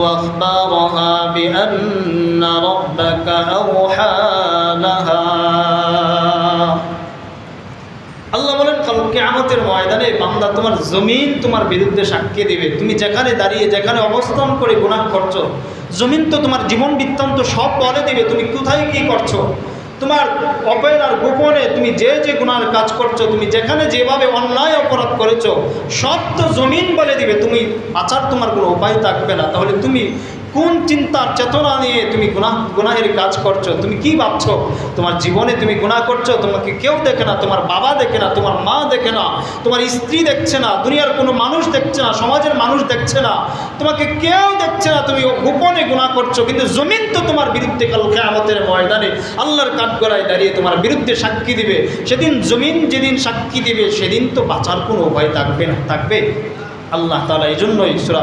وأخبارها بأن ربك أوحى لها আল্লাহ বলেন কালকে আমাদের ময়দানে বান্দা তোমার জমিন তোমার বিরুদ্ধে সাক্ষী দিবে তুমি যেখানে দাঁড়িয়ে যেখানে অবস্থান করে গুনাহ করছো জমিন তো তোমার জীবন বৃত্তান্ত সব বলে দিবে তুমি কোথায় কি করছো তোমার অপেরার গোপনে তুমি যে যে গুণার কাজ করছ, তুমি যেখানে যেভাবে অন্যায় অপরাধ করেছ সব তো জমিন বলে দিবে। তুমি আচার তোমার কোনো উপায় থাকবে না। তাহলে তুমি কোন চিন্তার চেতনা নিয়ে তুমি গুনাহ, গুনাহের কাজ করছ? তুমি কি ভাবছ? তোমার জীবনে তুমি গুনাহ করছ? তোমাকে কেউ দেখে না, তোমার বাবা দেখে না, তোমার মা দেখে না, তোমার স্ত্রী দেখছে না, দুনিয়ার কোনো মানুষ দেখছে না, সমাজের মানুষ দেখছে না, তোমাকে কেউ দেখছে না, তুমি গোপনে গুনাহ করছ, কিন্তু জমিন তো তোমার বিরুদ্ধে কাল কেয়ামতের ময়দানে আল্লাহর কাঠ কাঠগড়ায় দাঁড়িয়ে তোমার বিরুদ্ধে সাক্ষী দিবে। সেদিন জমিন যেদিন সাক্ষী দিবে, সেদিন তো বাঁচার কোনো উপায় থাকবে না, থাকবে? আল্লাহ তালা এই জন্যই সুরা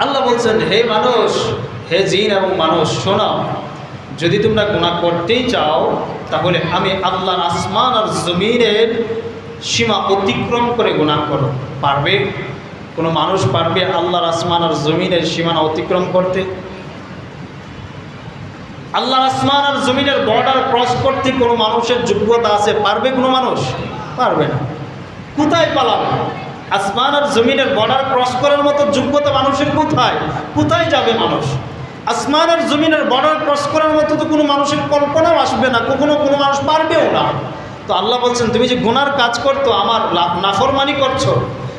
আল্লাহ বলছেন, হে মানুষ, হে জিন এবং মানুষ, শোনো, যদি তোমরা গুণা করতেই চাও, তাহলে আমি আল্লাহর আসমান আর জমিনের সীমা অতিক্রম করে গুণা করো। পারবে? কোনো মানুষ পারবে আল্লাহর আসমান আর জমিনের সীমানা অতিক্রম করতে? আল্লাহর আসমান আর জমিনের বর্ডার ক্রস করতে কোনো মানুষের যোগ্যতা আছে? পারবে কোনো মানুষ? পারবে না। কোথায় পালাবে? আসমান আর জমিনের বর্ডার ক্রস করার মতো যোগ্যতা মানুষের কোথায়? কোথায় যাবে মানুষ? আসমান আর জমিনের বর্ডার ক্রস করার মতো তো কোনো মানুষের কল্পনাও আসবে না, কখনো কোনো মানুষ পারবেও না। তো আল্লাহ বলছেন, তুমি যে গুনার কাজ করতো, আমার নাফরমানি করছ।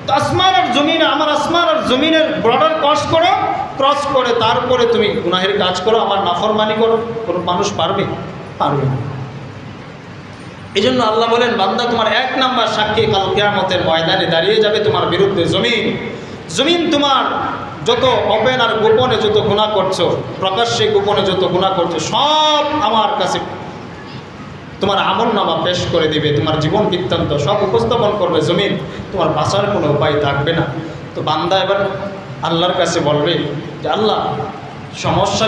তো আসমান আর জমিন, আমার আসমান আর জমিনের বর্ডার ক্রস করো ক্রস করে তারপরে তুমি গুনাহের কাজ করো, আমার নাফরমানি করো। কোনো মানুষ পারবে? পারবে না। এই জন্য আল্লাহ বলেন, বান্দা তোমার এক নাম্বার সাক্ষী কাল কেয়ামতের ময়দানে দাঁড়িয়ে যাবে তোমার বিরুদ্ধে জমিন। জমিন তোমার যত অপেন আর গোপনে যত গুণা করছ, প্রকাশ্যে গোপনে যত গুণা করছ, সব আমার কাছে তোমার আমল নামা পেশ করে দিবে, তোমার জীবন বৃত্তান্ত সব উপস্থাপন করবে জমিন। তোমার বাঁচার কোনো উপায় থাকবে না। তো বান্দা এবার আল্লাহর কাছে বলবে যে, আল্লাহ সমস্যা